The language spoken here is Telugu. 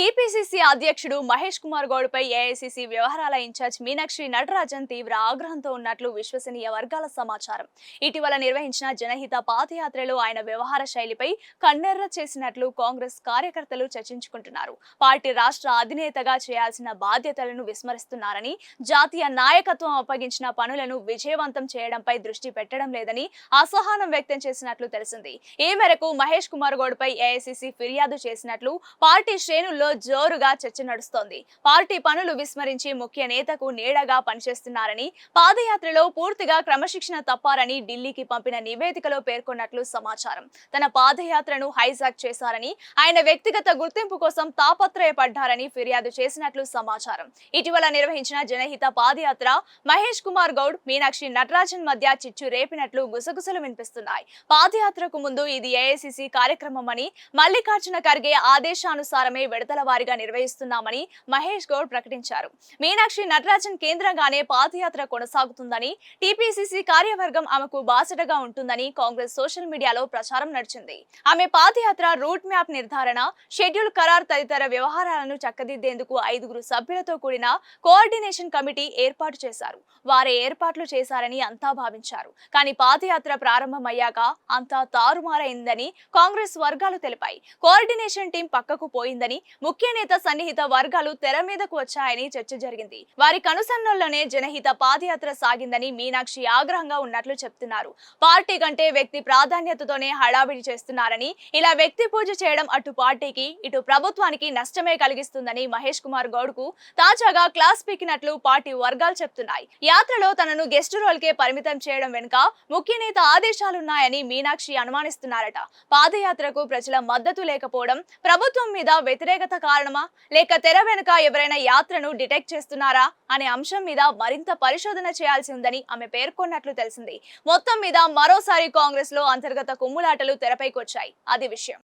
టీపీసీసీ అధ్యక్షుడు మహేష్ కుమార్ గౌడ్పై ఏఐసీసీ వ్యవహారాల ఇన్ఛార్జ్ మీనాక్షి నటరాజన్ తీవ్ర ఆగ్రహంతో ఉన్నట్లు విశ్వసనీయ వర్గాల సమాచారం. ఇటీవల నిర్వహించిన జనహిత పాదయాత్రలో ఆయన వ్యవహార శైలిపై కన్నెర్ర చేసినట్లు కాంగ్రెస్ కార్యకర్తలు చర్చించుకుంటున్నారు. పార్టీ రాష్ట్ర అధినేతగా చేయాల్సిన బాధ్యతలను విస్మరిస్తున్నారని జాతీయ నాయకత్వం అప్పగించిన పనులను విజయవంతం చేయడంపై దృష్టి పెట్టడం లేదని అసహనం వ్యక్తం చేసినట్లు తెలిసింది. ఈ మేరకు మహేష్ కుమార్ గౌడ్పై ఏఐసీసీ ఫిర్యాదు చేసినట్లు పార్టీ శ్రేణుల్లో జోరుగా చర్చ నడుస్తోంది. పార్టీ పనులు విస్మరించి ముఖ్య నేతకు నీడగా పనిచేస్తున్నారని పాదయాత్రలో పూర్తిగా క్రమశిక్షణ తప్పారని ఢిల్లీకి పంపిన నివేదికలో పేర్కొన్నట్లు సమాచారం. తన పాదయాత్రను హైజాక్ చేశారని ఆయన వ్యక్తిగత గుర్తింపు కోసం తాపత్రయపడ్డారని ఫిర్యాదు చేసినట్లు సమాచారం. ఇటీవల నిర్వహించిన జనహిత పాదయాత్ర మహేష్ కుమార్ గౌడ్ మీనాక్షి నటరాజన్ మధ్య చిచ్చు రేపినట్లు గుసగుసలు వినిపిస్తున్నాయి. పాదయాత్రకు ముందు ఇది ఏఐసిసి కార్యక్రమమని మల్లికార్జున ఖర్గే ఆదేశానుసారమే విడతల వారీగా నిర్వహిస్తున్నామని మహేష్ గౌడ్ ప్రకటించారు. మీనాక్షి నటరాజన్ కేంద్రంగానే పాదయాత్ర కొనసాగుతుందని టీపీసీసీ కార్యవర్గం ఆమెకు బాసటగా ఉంటుందని కాంగ్రెస్ సోషల్ మీడియాలో ప్రచారం నడిచింది. ఆమె పాదయాత్ర రూట్ మ్యాప్ నిర్ధారణ షెడ్యూల్ ఖరారు తదితర వ్యవహారాలను చక్కదిద్దేందుకు ఐదుగురు సభ్యులతో కూడిన కోఆర్డినేషన్ కమిటీ ఏర్పాటు చేశారు. వారే ఏర్పాట్లు చేశారని అంతా భావించారు. కానీ పాదయాత్ర ప్రారంభమయ్యాక అంతా తారుమారైందని కాంగ్రెస్ వర్గాలు తెలిపాయి. కోఆర్డినేషన్ టీం పక్కకు పోయిందని ముఖ్య నేత సన్నిహిత వర్గాలు తెర మీదకు వచ్చాయని చర్చ జరిగింది. వారి కనుసన్నల్లోనే జనహిత పాదయాత్ర సాగిందని మీనాక్షి ఆగ్రహంగా ఉన్నట్లు చెప్తున్నారు. పార్టీ కంటే వ్యక్తి ప్రాధాన్యతతోనే హడావిడి చేస్తున్నారని ఇలా వ్యక్తి పూజ చేయడం అటు పార్టీకి ఇటు ప్రభుత్వానికి నష్టమే కలిగిస్తుందని మహేష్ కుమార్ గౌడ్కు తాజాగా క్లాస్ పీకినట్లు పార్టీ వర్గాలు చెప్తున్నాయి. యాత్రలో తనను గెస్ట్ రోల్ కే పరిమితం చేయడం వెనుక ముఖ్య నేత ఆదేశాలున్నాయని మీనాక్షి అనుమానిస్తున్నారట. పాదయాత్రకు ప్రజల మద్దతు లేకపోవడం ప్రభుత్వం మీద వ్యతిరేకత కారణమా? లేక తెర వెనుక ఎవరైనా యాత్రను డిటెక్ట్ చేస్తున్నారా? అనే అంశం మీద మరింత పరిశోధన చేయాల్సి ఉందని ఆమె పేర్కొన్నట్లు తెలిసింది. మొత్తం మీద మరోసారి కాంగ్రెస్లో అంతర్గత కుమ్ములాటలు తెరపైకొచ్చాయి. అది విషయం.